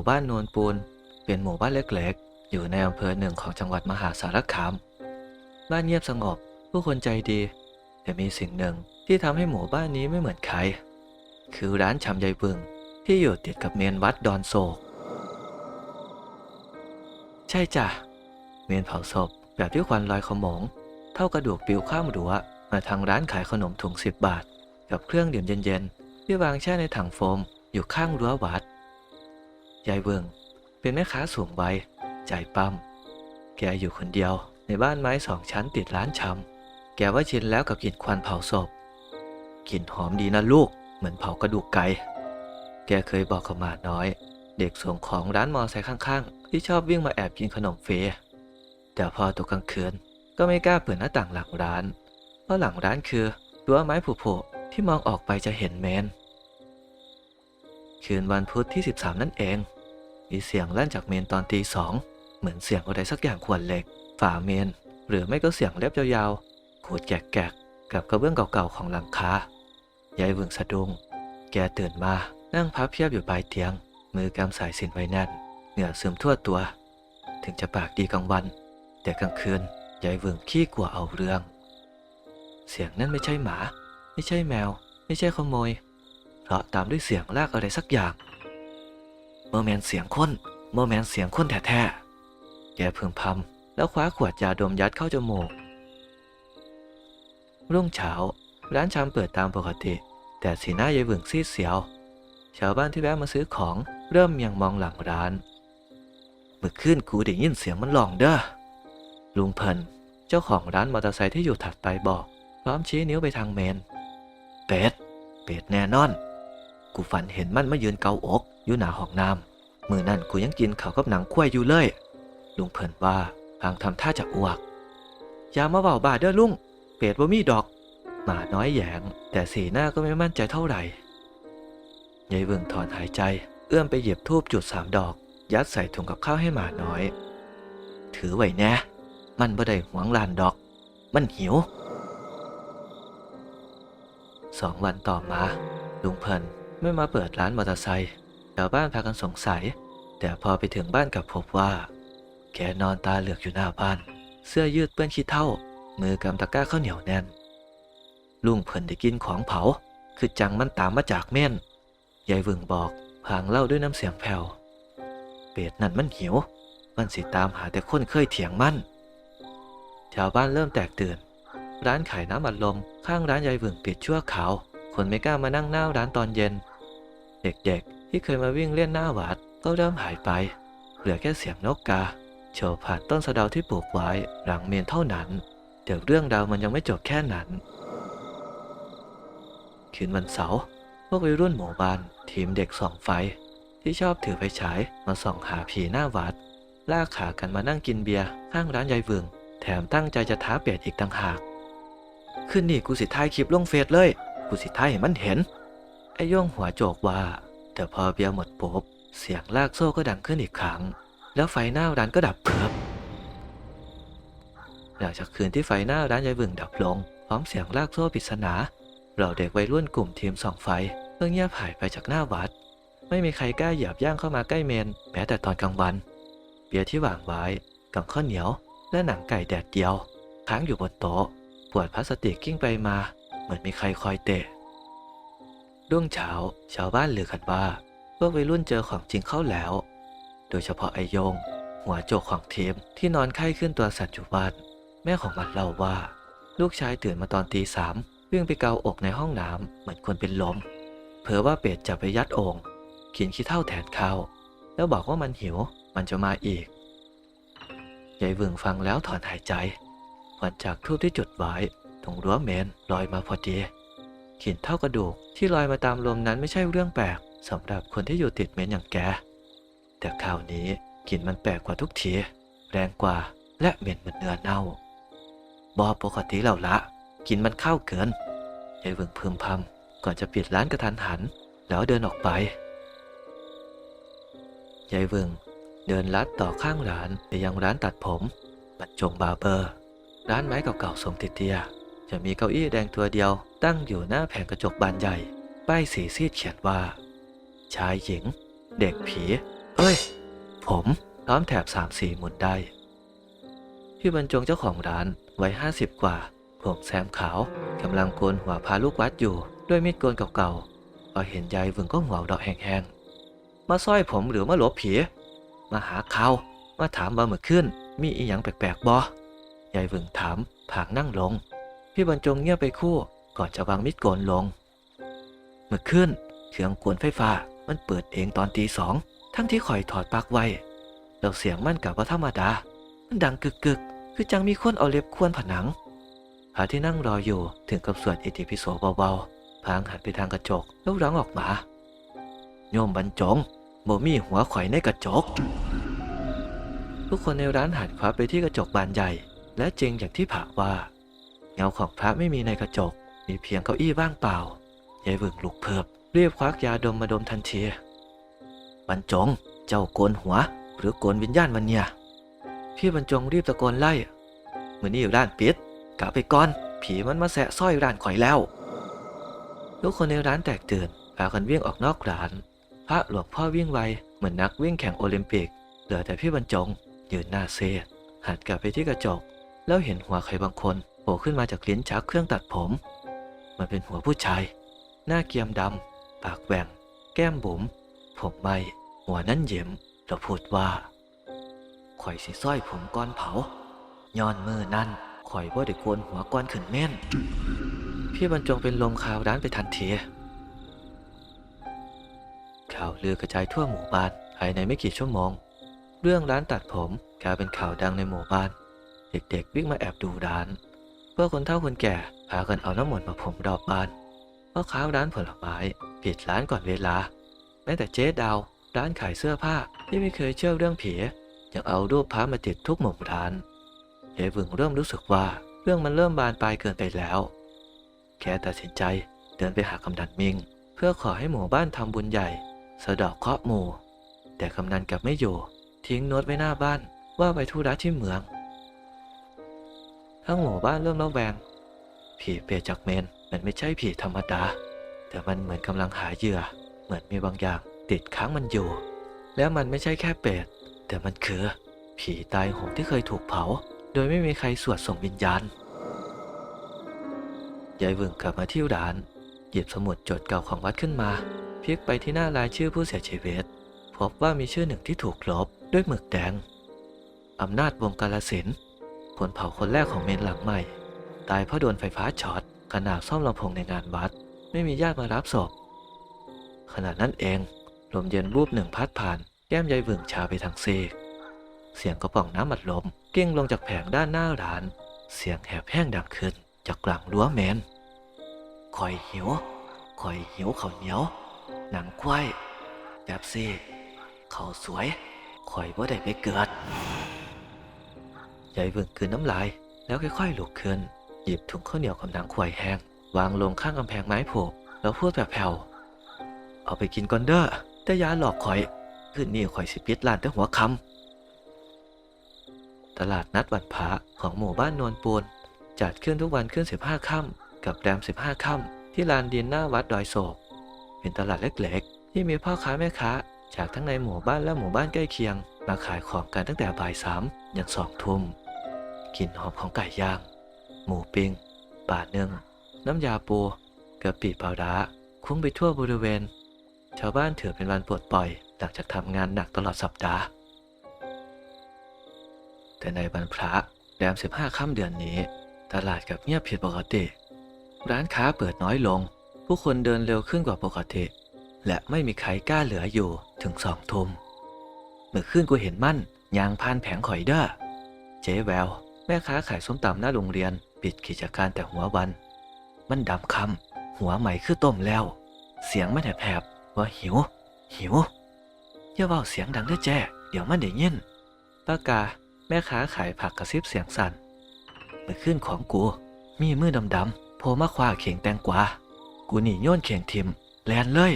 มู่บ้านโนนปูน เป็นหมู่บ้านเล็กๆ อยู่ในอำเภอหนึ่งของจังหวัดมหาสารคาม บ้านเงียบสงบ ผู้คนใจดี แต่มีสิ่งหนึ่งที่ทำให้หมู่บ้านนี้ไม่เหมือนใคร คือร้านชำยายบึง ที่อยู่ติดกับเมนวัดดอนโศก ใช่จ้ะ เมนเผาศพแบบที่ควันลอยขโมง เท่ากระดูกปลิวข้ามรั้วมาทางร้านขายขนมถุงสิบบาท กับเครื่องดื่มเย็นๆที่วางแช่ในถังโฟมอยู่ข้างรั้ววัด ยายเวิงเป็นแม่ค้าสูงวัยใจปั้มแกอยู่คนเดียวในบ้านไม้สองชั้นติดร้านชำแกว่าชินแล้วกับกลิ่นควันเผาศพกลิ่นหอมดีนะลูกเหมือนเผากระดูกไก่แกเคยบอกกับมาน้อย เด็กส่งของร้านมอไซค์ข้างๆ ที่ชอบวิ่งมาแอบกินขนมเฟรแต่พอตกกลางคืนก็ไม่กล้าเปิดหน้าต่างหลังร้าน เพราะหลังร้านคือรั้วไม้ผุๆที่มองออกไปจะเห็นเมน คืนวันพุธที่ 13 นั่นเอง มีเสียงลั่นจากเมนตอนตีสองเหมือนเสียงอะไรสักอย่างขวดเหล็ก ฝาเมน หรือไม่ก็เสียงเล็บยาวๆขูดแกกๆกับกระเบื้องเก่าๆของหลังคายายเวึงสะดุ้งแกตื่นมานั่งพับเพียบอยู่ปลายเตียง มือกำสายสินไว้แน่น เหงื่อซึมทั่วตัว ถึงจะปากดีกลางวัน แต่กลางคืนยายเวึงขี้กลัวเอาเรื่อง เสียงนั่นไม่ใช่หมา ไม่ใช่แมว ไม่ใช่ขโมย เพราะตามด้วยเสียงลากอะไรสักอย่าง เมอร์แมนเสียงคนเมอร์แมนเสียงคนแท้ๆแกพึมพำแล้วคว้าขวดยาดมยัดเข้าจมูกรุ่งเช้าร้านชำเปิดตามปกติ แต่สีหน้ายายเหวึงซีดเสียว ชาวบ้านที่แวะมาซื้อของเริ่มเมียงมองหลังร้านเมื่อคืนกูได้ยินเสียงมันหลองเด้อลุงเพิ่นเจ้าของร้านมอเตอร์ไซค์ที่อยู่ถัดไปบอก พร้อมชี้นิ้วไปทางเมน เป็ด เป็ดแน่นอน กูฝันเห็นมันมายืนเกาอกอยู่หน้าห้องน้ำมือนั่นกูยังกินข้าวกับหนังควายอยู่เลยลุงเพิ่นว่าพางทำท่าจะอ้วกอย่ามาเบาบาเด้อลุงเป็ดว่มีดอก หมาน้อยแหยง แต่สีหน้าก็ไม่มั่นใจเท่าไหร่ยายเบิ่งถอนหายใจ เอื้อมไปหยิบทูบจุดสามดอก ยัดใส่ถุงกับข้าวให้หมาน้อย ถือไว้แน่มันบ่ได้หวงลานดอก มันหิวสองวันต่อมาลุงเพิ่น ไม่มาเปิดร้านมอเตอร์ไซค์ชาวบ้านพากันสงสัย แต่พอไปถึงบ้านกลับพบว่า แกนอนตาเหลือกอยู่หน้าบ้าน เสื้อยืดเปื้อนขี้เท่ามือกำตะกร้าข้าวเหนียวแน่น ลุงเพิ่นได้กินของเผา คือจังมันตามมาจากเม่นยายเวึงบอกพางเล่าด้วยน้ำเสียงแผ่วเป็ดนั่นมันหิว มันสิตามหาแต่คนเคยเถียงมันชาวบ้านเริ่มแตกตื่น ร้านขายน้ำอัดลมข้างร้านยายเวึงปิดชั่วคราว คนไม่กล้ามานั่งหน้าร้านตอนเย็น เด็กๆ ที่เคยมาวิ่งเล่นหน้าวัดก็เริ่มหายไป เหลือแค่เสียงนกกาโฉบผ่านต้นสะเดาที่ปลูกไว้หลังเมนเท่านั้นแต่เรื่องราวมันยังไม่จบแค่นั้นคืนวันเสาร์พวกวัยรุ่นหมู่บ้านทีมเด็กส่องไฟ ที่ชอบถือไฟฉายมาส่องหาผีหน้าวัด ลากขากันมานั่งกินเบียร์ข้างร้านยายเวึงแถมตั้งใจจะท้าเป็ดอีกต่างหากคืนนี้กูสิท้ายคลิปลงเฟซเลย กูสิท้ายให้มันเห็น ไอ้ย่องหัวโจกว่า แต่พอเบียร์หมดปุ๊บเสียงลากโซ่ก็ดังขึ้นอีกครั้ง แล้วไฟหน้าร้านก็ดับเพิบหลังจากคืนที่ไฟหน้าร้านยายเวึงดับลง พร้อมเสียงลากโซ่ปริศนาเราเด็กวัยรุ่นกลุ่มทีมส่องไฟก็เงียบหายไปจากหน้าวัด ไม่มีใครกล้าเหยียบย่างเข้ามาใกล้เมน แม้แต่ตอนกลางวัน เบียร์ที่วางไว้กับข้าวเหนียว และหนังไก่แดดเดียวค้างอยู่บนโต๊ะปวดพลาสติกกิ้งไปมา เหมือนมีใครคอยเตะ รุ่งเช้า ชาวบ้านลือกันว่าพวกวัยรุ่นเจอของจริงเข้าแล้ว โดยเฉพาะไอโยง หัวโจกของทีมที่นอนไข้ขึ้นตัวสัตว์อยู่บ้าน แม่ของมันเล่าว่า ลูกชายตื่นมาตอนตีสามวิ่งไปเกาอกในห้องน้ำเหมือนคนเป็นลมเผลอว่าเป็ดจะไปยัดโองกินขี้เท่าแทนข้าวแล้วบอกว่ามันหิว มันจะมาอีกยายเวึงฟังแล้วถอนหายใจหวันจากทูบที่จุดไว้ตรงรั้วเมนลอยมาพอดี กลิ่นเท่ากระดูกที่ลอยมาตามลมนั้นไม่ใช่เรื่องแปลกสำหรับคนที่อยู่ติดเมนอย่างแก แต่คราวนี้กลิ่นมันแปลกกว่าทุกที แรงกว่าและเหม็นเหมือนเนื้อเน่า บอปกติแล้วละกลินมันเข้าเกินยายเวึงพึมพำก่อนจะปิดร้านกระทันหัน แล้วเดินออกไปยายเวึงเดินลัดต่อข้างร้านไปยังร้านตัดผมบรรจงบาเบอร์ ร้านไม้เก่าๆทรงติเตีย จะมีเก้าอี้แดงตัวเดียว ตั้งอยู่หน้าแผงกระจกบานใหญ่ ป้ายสีซีดเขียนว่า ชายหญิง เด็กผี เอ้ย ผมพร้อมแถบสามสี่หมุนได้พี่บรรจงเจ้าของร้านวัยห้าสิบกว่า ผมแซมขาวกำลังโกนหัวพาลูกวัดอยู่ ด้วยมีดโกนเก่าๆพอเห็นยายวึงก็หัวเราะแห้งๆ มาสร้อยผมหรือมาหลบผี มาหาเขามาถามว่าเมื่อขึ้น มีอีหยังแปลกๆบ่ยายวึงถามผางนั่งลง พี่บรรจงเงียบไปคู่ก่อนจะวางมีดโกนลง เมื่อขึ้นเครื่องกวนไฟฟ้ามันเปิดเองตอนตีสองทั้งที่ข่อยถอดปลั๊กไว้แล้วเสียงมันกับว่าธรรมดา มันดังกึกกึกคือจังมีคนเอาเล็บควนผนังพาที่นั่งรออยู่ถึงกับสวดอิติปิโสเบาๆพางหันไปทางกระจกแล้วร้องออกมา โยมบรรจงบ่มีหัวข่อยในกระจก ทุกคนในร้านหันควับไปที่กระจกบานใหญ่ และจริงอย่างที่ผาว่า เงาของพระไม่มีในกระจก มีเพียงเก้าอี้ว่างเปล่ายายหวึงลุกเพิบรีบควักยาดมมาดมทันทีบรรจง เจ้าโกนหัว หรือโกนวิญญาณมันเนี่ยพี่บรรจงรีบตะโกนไล่มือนี่ร้านปิดกลับไปก่อน ผีมันมาแสะสร้อยร้านข่อยแล้ว ทุกคนในร้านแตกตื่นพากันวิ่งออกนอกร้าน พระหลวงพ่อวิ่งไวเหมือนนักวิ่งแข่งโอลิมปิก เหลือแต่พี่บรรจงยืนหน้าเซหันกลับไปที่กระจก แล้วเห็นหัวใครบางคน ล่ขึ้นมาจากลิ้นชักเครื่องตัดผม มันเป็นหัวผู้ชาย หน้าเกียมดำ ปากแหว่ง แก้มบุ๋ม ผมไม่หัวนั่นเย็มแล้วพูดว่าข่อยสิสร้อยผมก้อนเผา ย้อนมือนั่นข่อยว่าได้โกนหัวก้อนขึ้นแม่น พี่บรรจงเป็นลมข่าวร้านไปทันทีข่าวลือกระจายทั่วหมู่บ้านภายในไม่กี่ชั่วโมง เรื่องร้านตัดผมกลายเป็นข่าวดังในหมู่บ้าน เด็กๆวิ่งมาแอบดูร้าน พื่อคนเฒ่าคนแก่พากันเอาน้ำมนต์มาผมรอบบ้านพ่อค้าร้านผลไม้ปิดร้านก่อนเวลา แม้แต่เจ๊ดาว ร้านขายเสื้อผ้าที่ไม่เคยเชื่อเรื่องผียังเอารูปพระมาติดทุกมุมร้านเยวึงเริ่มรู้สึกว่าเรื่องมันเริ่มบานปลายเกินไปแล้วแกตัดสินใจเดินไปหากำนันมิง เพื่อขอให้หมู่บ้านทำบุญใหญ่ สะดอกเคราะห์หมู่ แต่กำนันกลับไม่อยู่ ทิ้งโน้ตไว้หน้าบ้านว่าไปธุระที่เมือง ทั้งหมู่บ้านเริ่มระแวง ผีเปรตจากเมนมันไม่ใช่ผีธรรมดา แต่มันเหมือนกำลังหาเหยื่อ เหมือนมีบางอย่างติดค้างมันอยู่ แล้วมันไม่ใช่แค่เปรตแต่มันคือ ผีตายโหงที่เคยถูกเผา โดยไม่มีใครสวดส่งวิญญาณยายเวึงกลับมาที่ร้าน หยิบสมุดจดเก่าของวัดขึ้นมาพลิกไปที่หน้ารายชื่อผู้เสียชีวิตพบว่ามีชื่อหนึ่งที่ถูกลบด้วยหมึกแดงอำนาจวงกาลสินธุ์ คนเผาคนแรกของเมนหลังใหม่ ตายเพราะโดนไฟฟ้าช็อตขณะซ่อมลำโพงในงานวัด ไม่มีญาติมารับศพขณะนั้นเอง ลมเย็นรูปหนึ่งพัดผ่าน แก้มยายเวึงชาไปทางซีก เสียงกระป๋องน้ำอัดลมกิ้งลงจากแผงด้านหน้าร้าน เสียงแหบแห้งดังขึ้นจากหลังรั้วเมนคอยหิวคอยหิวข้าวเหนียว หนังควายแบบซี่เขาวสวยคอยว่าได้ไปเกิด ยายเวึงคืนน้ำลาย แล้วค่อยๆลุกขึ้น หยิบถุงข้าวเหนียวกับหนังควายแห้ง วางลงข้างกำแพงไม้โผล่แล้วพูดแบบแผ่วเอาไปกินก่อนเด้อแต่ยาหลอกข่อยคืนนี้ข่อยสิปิดร้านแต่หัวคำตลาดนัดวันพระของหมู่บ้านนวลปูนจัดขึ้นทุกวันขึ้น 15 ค่ำกับแรม 15 ค่ำที่ลานดินหน้าวัดดอยโศก เป็นตลาดเล็กๆ ที่มีพ่อค้าแม่ค้า จากทั้งในหมู่บ้านและหมู่บ้านใกล้เคียง มาขายของกันตั้งแต่บ่ายสามยันสองทุ่มกลิ่นหอมของไก่ย่าง หมูปิ้งปลาเนึ่งน้ำยาปูกะปิปาร้าคุ้งไปทั่วบริเวณ ชาวบ้านถือเป็นวันปลดปล่อยหลังจากทำงานหนักตลอดสัปดาห์ แต่ในวันพระแรม15ค่ำเดือนนี้ ตลาดกับเงียบผิดปกติ ร้านค้าเปิดน้อยลง ผู้คนเดินเร็วขึ้นกว่าปกติ และไม่มีใครกล้าเหลืออยู่ถึงสองทุ่ม มื่อคืนกูเห็นมั่นยางพานแผงข่อยเด้อเจ๊แวว แม่ค้าขายส้มตำหน้าโรงเรียน ปิดกิจการแต่หัววัน มันดำคำหัวใหม่คือต้มแล้ว เสียงมันแผบๆว่าหิว หิวอย่าเว่าเสียงดังเด้อแจ้เดี๋ยวมันได้ยินป้ากา แม่ค้าขายผักกระซิบเสียงสั่นเมื่อคืนของกู มีมือดำๆโผล่มาคว้าเข่งแตงกวากูหนีโยนเข่งทิมแลนเลย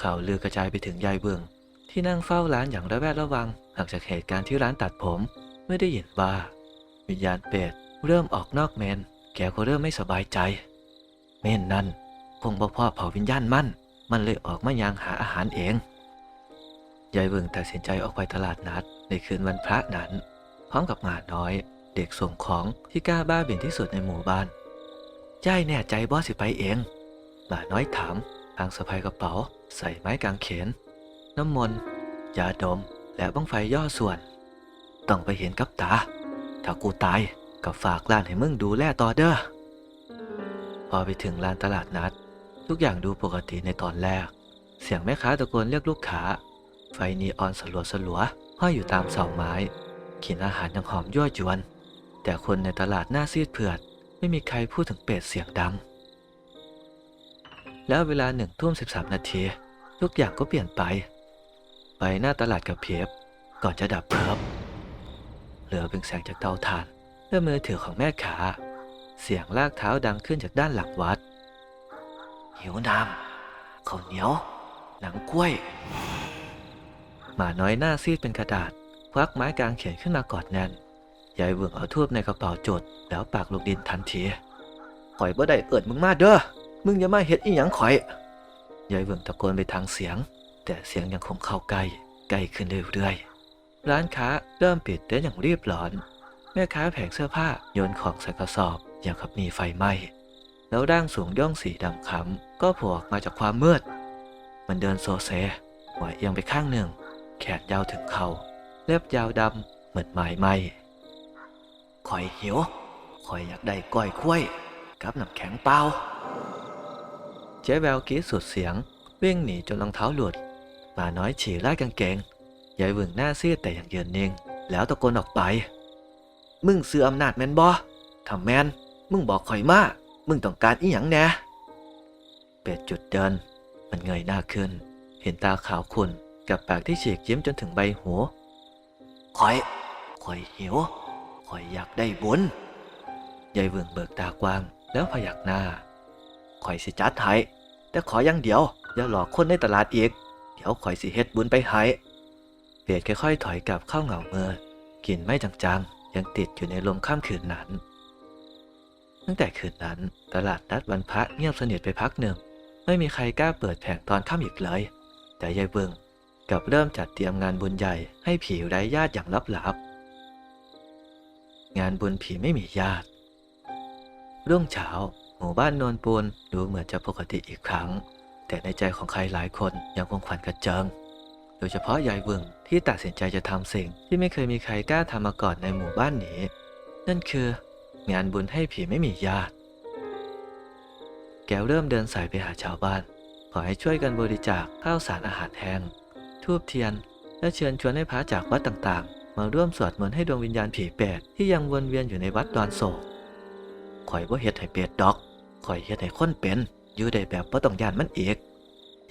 ข่าวลือกระจายไปถึงยายเบือง ที่นั่งเฝ้าร้านอย่างระแวดระวังหลังจากเหตุการณ์ที่ร้านตัดผมเมื่อได้ยินว่า วิญญาณเป็ดเริ่มออกนอกเมน แกก็เริ่มไม่สบายใจ เมนนั้นคงบ่พ่อเผาวิญญาณมั่น มันเลยออกมายางหาอาหารเองยายเวิงตัดสินใจออกไปตลาดนัด ในคืนวันพระนั้น พร้อมกับหมาน้อย เด็กส่งของที่กล้าบ้าบิ่นที่สุดในหมู่บ้านยายแน่ใจบอสิไปเองหมาน้อยถามทางสะพายกระเป๋า ใส่ไม้กางเขน น้ำมนต์ยาดม และบ้องไฟย่อส่วน ต้องไปเห็นกับตา ถ้ากูตายก็ฝากร้านให้มึงดูแลต่อเด้อ พอไปถึงลานตลาดนัด ทุกอย่างดูปกติในตอนแรก เสียงแม่ค้าตะโกนเรียกลูกค้า ไฟนีออนสลัวสลัวห้อยอยู่ตามเสาไม้กลิ่นอาหารยังหอมยั่วยวน แต่คนในตลาดหน้าซีดเผือด ไม่มีใครพูดถึงเป็ดเสียงดัง แล้วเวลาหนึ่งทุ่มสิบสามนาที ทุกอย่างก็เปลี่ยนไป ไปหน้าตลาดกับเพียบ ก่อนจะดับเพิบเหลือเพียงแสงจากเตาถ่านและมือถือของแม่ขา เสียงลากเท้าดังขึ้นจากด้านหลังวัด หิวน้ำข้าวเหนียว หนังกล้วย หมาน้อยหน้าซีดเป็นกระดาษ ควักไม้กลางเขียนขึ้นมากอดแน่นยายเวิงเอาทูบในกระเป๋าจด แล้วปากลูกดินทันทีข่อยบ่ได้เอิดมึงมาเด้อ มึงอย่ามาเฮ็ดอีหยังข่อย ยายเวิงตะโกนไปทางเสียง แต่เสียงยังคงเข้าใกล้ใกล้ขึ้นเรื่อยๆร้านค้าเริ่มปิดได้อย่างรีบร้อน แม่ค้าแผงเสื้อผ้าโยนของใส่กระสอบอย่างกับมีไฟไหม้แล้วร่างสูงย่องสีดำคล้ำก็โผล่ออกมาจากความมืด มันเดินโซเซหัวเอียงไปข้างหนึ่ง แขนยาวถึงเขา่าเล็บยาวดำเหมือนไม้ไหมข่อยหิวข่อยอยากได้ก้อยคุ้ยกับน้ำแข็งเปล่า เจ๊แววกรีดสุดเสียง วิ่งหนีจนรองเท้าหลุด มาน้อยฉี่ไล่กางเกงยายหวึงหน้าซีดแต่อยังเยืนนิ่ง แล้วตะโกนออกไป มึงซื้ออำนาจแมนบอถ้าแมน มึงบอกข่อยมา มึงต้องการอีหยังแน่เป็ดจุดเดิน มันเงยหน้าขึ้น เห็นตาขาวขุ่นกับปากที่ฉีกยิ้มจนถึงใบหูข่อยข่อยหิวข่อยอยากได้บุญยายเวืองเบิกตากว้าง แล้วพยักหน้าข่อยสิจัดให้แต่ขออย่างเดียวอย่าหลอกคนในตลาดอีก เดี๋ยวข่อยสิเฮ็ดบุญไปให้เป็ดค่อยๆถอยกลับเข้าเหงาเมือกลิ่นไม่จางๆ ยังติดอยู่ในลมข้ามคืนนั้น ตั้งแต่คืนนั้นตลาดนัดวันพระเงียบสนิทไปพักหนึ่ง ไม่มีใครกล้าเปิดแผงตอนค่ำอีกเลย แต่ยายเบิงกลับเริ่มจัดเตรียมงานบุญใหญ่ให้ผีไร้ญาติอย่างลับๆ งานบุญผีไม่มีญาติ รุ่งเช้าหมู่บ้านโนนปูนดูเหมือนจะปกติอีกครั้ง แต่ในใจของใครหลายคนยังคงขวัญกระเจิง โดยเฉพาะยายเวิงที่ตัดสินใจจะทำสิ่งที่ไม่เคยมีใครกล้าทำมาก่อนในหมู่บ้านนี้ นั่นคืองานบุญให้ผีไม่มีญาติ แกวเริ่มเดินสายไปหาชาวบ้าน ขอให้ช่วยกันบริจาคข้าวสารอาหารแห้งทูบเทียน และเชิญชวนให้พระจากวัดต่างๆ มาร่วมสวดมนต์ให้ดวงวิญญาณผีเปรตที่ยังวนเวียนอยู่ในวัดดอนโศกข่อยว่าเฮ็ดให้เปรตดอกข่อยเฮ็ดให้คนเป็น อยู่ได้แบบบ่ต้องยานมันเอก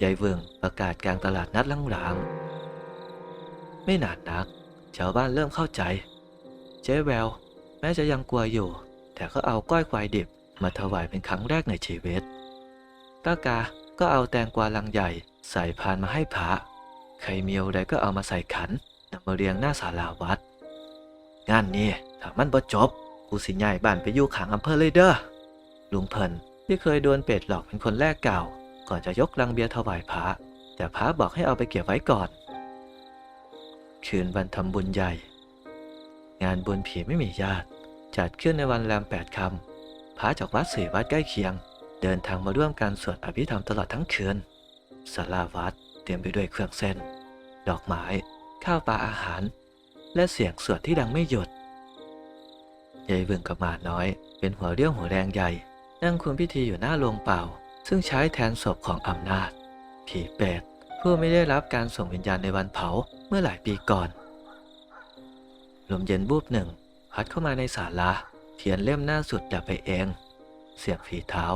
ยายเวิงประกาศกลางตลาดนัดหลังๆไม่นานนัก ชาวบ้านเริ่มเข้าใจ เจ๊แวว แม้จะยังกลัวอยู่ แต่ก็เอาก้อยควายดิบมาถวายเป็นครั้งแรกในชีวิตก้ากาก็เอาแตงกวาลังใหญ่ใส่พานมาให้พระ ใครมีอะไรก็เอามาใส่ขันนำมาเรียงหน้าศาลาวัด งานนี้ถ้ามันบ่จบ กูสิย้ายบ้านไปอยู่ขางอำเภอเลยเด้อลุงเพิ่น ที่เคยโดนเป็ดหลอกเป็นคนแรกเก่า ก่อนจะยกลังเบียร์ถวายพระ แต่พระบอกให้เอาไปเก็บไว้ก่อน คืนวันทำบุญใหญ่ งานบุญผีไม่มีญาติ จัดขึ้นในวันแรมแปดคำพระจากวัดสี่วัดใกล้เคียง เดินทางมาร่วมการสวดอภิธรรมตลอดทั้งคืนศาลาวัดเต็มไปด้วยเครื่องเส้น ดอกไม้ ข้าวปลาอาหาร และเสียงสวดที่ดังไม่หยุดยายเวึงกับหมาน้อย เป็นหัวเรี่ยวหัวแรงใหญ่ นั่งคุมพิธีอยู่หน้าโรงเป่า ซึ่งใช้แทนศพของอำนาจ ผีเปรตผู้ไม่ได้รับการส่งวิญญาณในวันเผาเมื่อหลายปีก่อน ลมเย็นบูบหนึ่ง พัดเข้ามาในศาลาเทียนเล่มหน้าสุดดับไปเอง เสียงฝีเท้า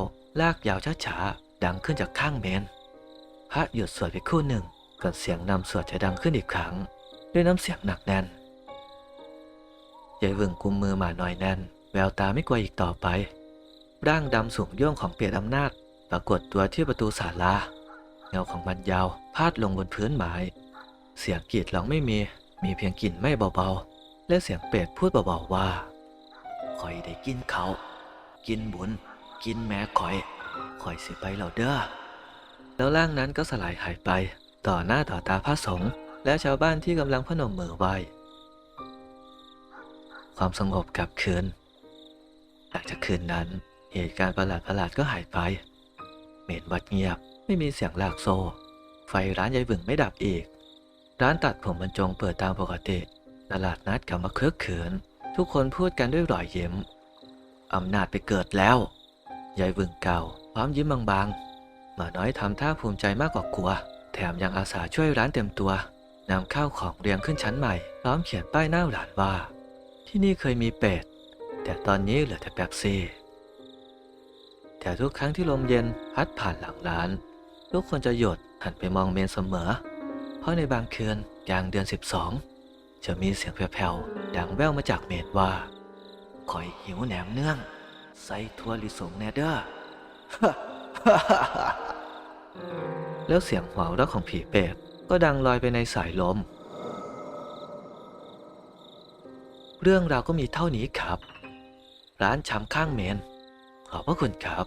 ลากยาวช้าๆดังขึ้นจากข้างเมน พระหยุดสวดไปคู่หนึ่งก่อนเสียงนำสวดจะดังขึ้นอีกครั้ง ด้วยน้ำเสียงหนักแน่นยายเวึงกุมมือหมาหน่อยแน่น แววตาไม่กลัวอีกต่อไป ร่างดำสูงโย่องของเปียดอำนาจ ปรากฏตัวที่ประตูศาลา เงาของมันยาวพาดลงบนพื้นไม้เสียงกรีดร้องไม่มี มีเพียงกลิ่นไม่เบาๆ และเสียงเป็ดพูดเบาๆว่าคอยได้กินเขา กินบุญ กินแม่คอยคอยสิไปแล้วเด้อ แล้วร่างนั้นก็สลายหายไป ต่อหน้าต่อตาพระสงฆ์และชาวบ้านที่กำลังพนมมือไหว้ ความสงบกลับคืนหลังจากคืนนั้น เหตุการณ์ประหลาดๆก็หายไป เมนวัดเงียบไม่มีเสียงลากโซ่ไฟร้านยายบึงไม่ดับอีก ร้านตัดผมบรรจงเปิดตามปกติ ตลาดนัดกลับมาเคึกคืนทุกคนพูดกันด้วยรอยยิ้ม อำนาจไปเกิดแล้ว ยายบึงเก่าพร้อมยิ้มบางๆหมาน้อยทำท่าภูมิใจมากกว่ากลัว แถมยังอาสาช่วยร้านเต็มตัวนำข้าวของเรียงขึ้นชั้นใหม่ พร้อมเขียนป้ายหน้าร้านว่า ที่นี่เคยมีเป็ด แต่ตอนนี้เหลือแต่แป๊บซี่ แต่ทุกครั้งที่ลมเย็นพัดผ่านหลังร้าน ทุกคนจะหยุดหันไปมองเมนเสมอ เพราะในบางคืนกลางเดือน 12 จะมีเสียงแผ่วๆดังแว่วมาจากเมนว่าคอยหิวแหนมเนื่อง ใส่ทัวลิสงแนเดอร์แล้วเสียงหัวเราะของผีเป็ดก็ดังลอยไปในสายลม เรื่องราวก็มีเท่านี้ครับ ร้านชำข้างเมน ขอบพระคุณครับ